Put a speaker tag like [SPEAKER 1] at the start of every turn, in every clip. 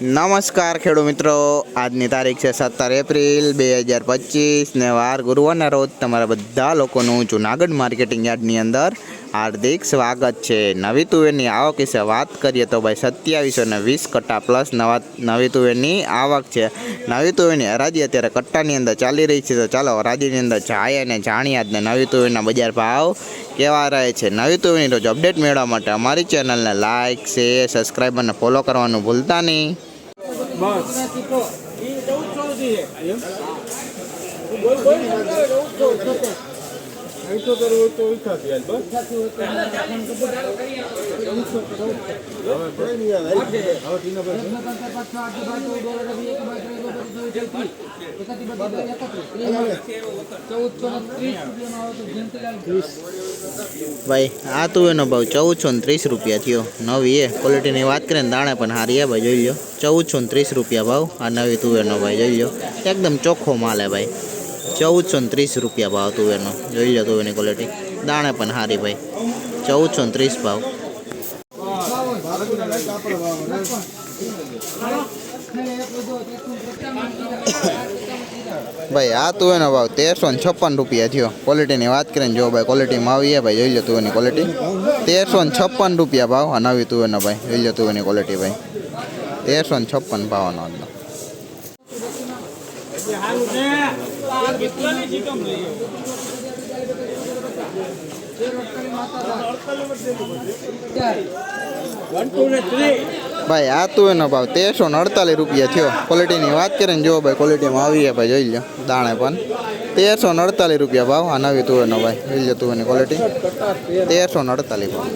[SPEAKER 1] નમસ્કાર ખેડૂત મિત્રો. આજની તારીખ છે સત્તર એપ્રિલ બે હજાર પચીસ ને વાર ગુરુવારના રોજ તમારા બધા લોકોનું જુનાગઢ માર્કેટિંગ યાર્ડની અંદર હાર્દિક સ્વાગત છે. નવી તુવેરની આવક વિશે વાત કરીએ તો ભાઈ સત્યાવીસો ને વીસ કટ્ટા પ્લસ નવા, નવી તુવેરની આવક છે. નવી તુવેરની હરાજી અત્યારે કટ્ટાની અંદર ચાલી રહી છે. તો ચાલો હરાજીની અંદર જાય અને જાણીએ આજને નવી તુવેરના બજાર ભાવ કેવા રહે છે. નવી તુવેરની રોજ અપડેટ મેળવવા માટે અમારી ચેનલને લાઇક શેર સબસ્ક્રાઈબ અને ફોલો કરવાનું ભૂલતા નહીં. બસ. ચૌદસો છે. ભાઈ આ તુવેરનો ભાવ ચૌદસો ને ત્રીસ રૂપિયા થયો. નવી એ ક્વોલિટીની વાત કરીએ ને દાણે પણ હારી ભાઈ જોઈ લો ચૌદસો ને ત્રીસ રૂપિયા ભાવ આ નવી તુવેરનો ભાઈ જોઈ લો એકદમ ચોખ્ખો માલ હે ભાઈ. ચૌદસો ને ત્રીસ રૂપિયા ભાવ તુવેરનો જોઈ લો તુવેરની ક્વોલિટી દાણે પણ હારી ભાઈ. ચૌદસો ને ત્રીસ ભાવ. ભાઈ, આ તુવેરનો ભાવ તેરસો ને છપ્પન રૂપિયા થયો. ક્વોલિટીની વાત કરીને જો ભાઈ ક્વોલિટીમાં આવીએ ભાઈ, જોઈ લો તુવેરની ક્વોલિટી તેરસો ને છપ્પન રૂપિયા ભાવ આ નવી તુવેરનો ભાઈ. જોઈ લો તુવેરની ક્વોલિટી ભાઈ. તેરસો ને છપ્પન ભાવનો ભાઈ આ તુવેરનો ભાવ તેરસો ને અડતાલીસ રૂપિયા થયો. ક્વોલિટીની વાત કરીએ ને જો ભાઈ ક્વોલિટીમાં આવી છે ભાઈ જોઈ લો દાણે પણ. તેરસો ને અડતાલીસ રૂપિયા ભાવ આ નવી તુવેરનો ભાઈ જોઈ લો તુવેરની ક્વોલિટી તેરસો ને અડતાલીસ ભાવ.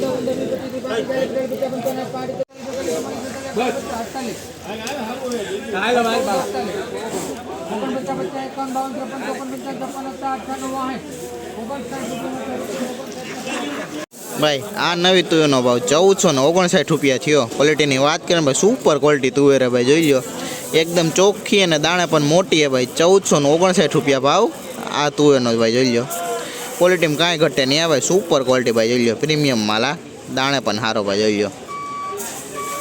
[SPEAKER 1] ભાઈ, આ નવી તુવેરનો ભાવ ચૌદસો ને ઓગણસાઠ રૂપિયા થયો. ક્વોલિટીની વાત કરીએ ભાઈ સુપર ક્વોલિટી તુવેર ભાઈ, જોઈ લો એકદમ ચોખ્ખી અને દાણે પણ મોટી હે ભાઈ, ચૌદસો ને ઓગણસાઠ રૂપિયા ભાવ આ તુવેરનો જ ભાઈ, જોઈ લો ક્વોલિટીમાં કાંઈ ઘટે નહીં આ ભાઈ સુપર ક્વોલિટી ભાઈ, જોઈ લો પ્રીમિયમ માલા દાણે પણ સારો ભાઈ, જોઈ લો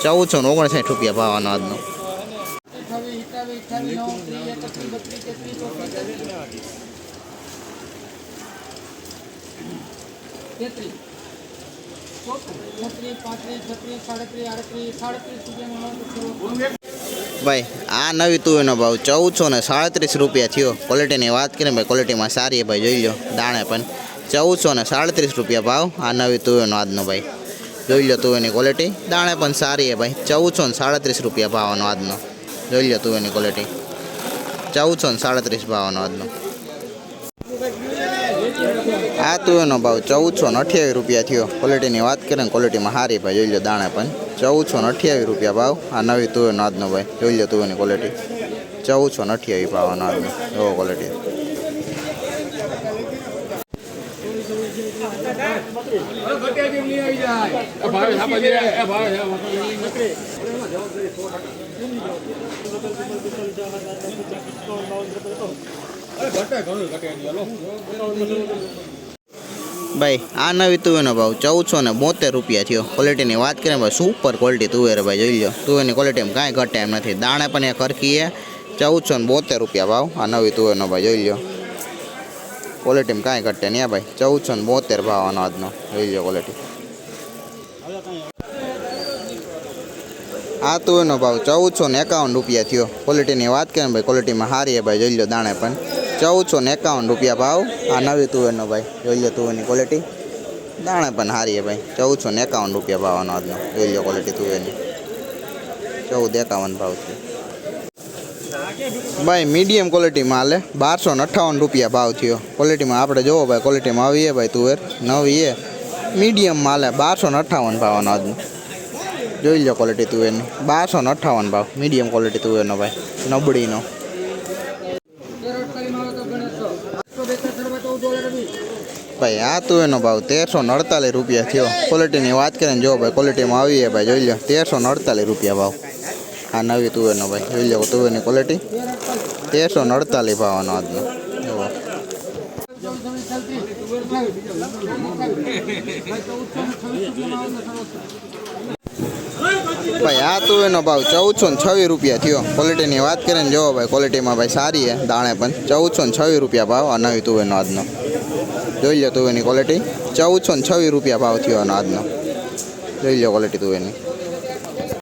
[SPEAKER 1] ચૌદસો ને ઓગણસાઠ રૂપિયા ભાવ આજનો. ભાઈ, આ નવી તુવેરનો ભાવ ચૌદસો ને સાડત્રીસ રૂપિયા થયો. ક્વોલિટીની વાત કરીએ ભાઈ ક્વોલિટીમાં સારી ભાઈ, જોઈ લો, દાણે પણ. ચૌદસો ને સાડત્રીસ રૂપિયા ભાવ આ નવી તુવેરનો આજનો ભાઈ. જોઈ લો તુવેરની ક્વોલિટી દાણે પણ સારી છે ભાઈ. ચૌદસો ને સાડત્રીસ રૂપિયા ભાવનો આજનો. જોઈ લો તુવેરની ક્વોલિટી ચૌદસો ને સાડત્રીસ ભાવનો આજનો. આ ભાવ ચૌદસો ને અઠ્યાવીસ રૂપિયા થયો. ક્વોલિટીની વાત કરીએ ને ક્વોલિટીમાં સારી ભાઈ, જોઈ લો દાણે પણ. ચૌદસો ને અઠ્યાવીસ રૂપિયા ભાવ. આ નવી તુવેરનો આજનો ભાઈ, જોઈ લો તુવેરની ક્વોલિટી ચૌદસો ને અઠ્યાવીસ ભાવનો આજનો. એવો ક્વોલિટી ભાઈ, આ નવી તુવેરનો ભાવ ચૌદસો ને બોતેર રૂપિયા થયો. ક્વોલિટીની વાત કરીએ ભાઈ સુપર ક્વોલિટી તુવેર ભાઈ, જોઈ લો તુવેરની ક્વોલિટીમાં કાંઈ ઘટે એમ નથી. દાણે પણ એ ખરખીએ ચૌદસો ને બોતેર રૂપિયા ભાવ, આ નવી તુવેરનો ભાઈ, જોઈ લો ક્વોલિટીમાં કાંઈ ઘટે નહીં ભાઈ. ચૌદસો ને બોતેર ભાવ આનો આજનો. જોઈ લો ક્વોલિટી આ તુવેરનો ભાવ ચૌદસો ને એકાવન રૂપિયા થયો. ક્વોલિટીની વાત કરીએ ભાઈ ક્વોલિટીમાં છે ભાઈ, જોઈ લો દાણે પણ. ચૌદસો ને એકાવન રૂપિયા ભાવ. આ નવી તુવેરનો ભાઈ, જોઈ લો તુવેરની ક્વોલિટી દાણે પણ સારી છે ભાઈ. ચૌદસો ને એકાવન રૂપિયા ભાવ આનો આજનો. જોઈ લો ક્વોલિટી તુવેરની. ચૌદ એકાવન ભાવ છે. ભાઈ મીડિયમ ક્વોલિટીમાં હાલે બારસો ને અઠ્ઠાવન રૂપિયા ભાવ થયો. ક્વોલિટીમાં આપણે જોવો ભાઈ ક્વોલિટીમાં આવીએ ભાઈ તુવેર. નવી એ મીડિયમમાં હાલે બારસો ને અઠ્ઠાવન ભાવનો આજનો. જોઈ લો ક્વોલિટી તુવેરની. બારસો ને અઠ્ઠાવન ભાવ. મીડિયમ ક્વોલિટી તુવેરનો ભાઈ. નબળીનો. ભાઈ, આ તુવેરનો ભાવ તેરસો ને અડતાલીસ રૂપિયા થયો. ક્વોલિટીની વાત કરીએ ને જો ભાઈ ક્વોલિટીમાં આવી છે ભાઈ, જોઈ લો તેરસો ને અડતાલીસ રૂપિયા ભાવ. આ નવી તુવેરનો ભાઈ, જોઈ લો તુવેરની ક્વોલિટી તેરસો ને અડતાલીસ ભાવનો આજનો ભાઈ, આ તુવેરનો ભાવ ચૌદસો ને છવ્વીસ રૂપિયા થયો. ક્વોલિટીની વાત કરીને જોવો ભાઈ ક્વોલિટીમાં ભાઈ સારી છે, દાણે પણ. ચૌદસો ને છવ્વીસ રૂપિયા ભાવ, આ નવી તુવેરનો આજનો. જોઈ લો તુવેરની ક્વોલિટી ચૌદસો ને છવ્વીસ રૂપિયા ભાવ થયો આનો આજનો. જોઈ લો ક્વોલિટી તુવેરની.